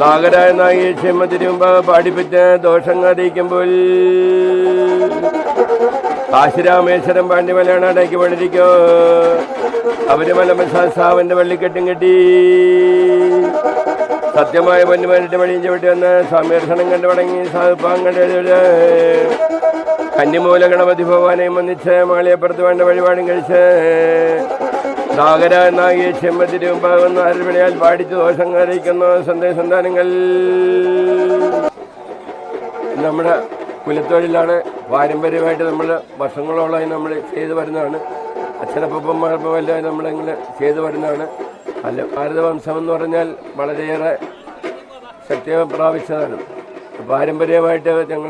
നാഗരായ നായി ക്ഷമ തിരുമ്പ പാടിപ്പറ്റ ദോഷം അറിയിക്കുമ്പോൾ കാശിരാമേശ്വരം പാണ്ഡ്യമലയാണ് അടയ്ക്ക് പണിരിക്കോ അവർ മലമസാവന്റെ വള്ളിക്കെട്ടും കെട്ടി. സത്യമായ പൊന്നുമാനിട്ട് വഴിയും ചവിട്ടി വന്ന് സമീർഷണം കണ്ടു തുടങ്ങി സാധിപ്പാൻ കണ്ടു കന്നിമൂല ഗണപതി ഭഗവാനെയും വന്നിച്ച് മാളിയപ്പുറത്ത് വേണ്ട വഴിപാടും കഴിച്ച് നാഗര നാഗി ചെമ്മതിരുമ്പാകുന്ന അരവിളിയാൽ പാടിച്ച് ദോഷം കാണിക്കുന്ന സന്ദേശന്താനങ്ങൾ നമ്മുടെ കുലത്തൊഴിലാണ് പാരമ്പര്യമായിട്ട് നമ്മൾ വർഷങ്ങളോളമായി നമ്മൾ ചെയ്തു വരുന്നതാണ്. അച്ഛനപ്പന്മാർപ്പം എല്ലാം നമ്മളിങ്ങനെ ചെയ്തു വരുന്നതാണ്. അല്ല ഭാരതവംശം എന്ന് പറഞ്ഞാൽ വളരെയേറെ ശക്തി പ്രാപിച്ചതാണ്. പാരമ്പര്യമായിട്ട് ഞങ്ങൾ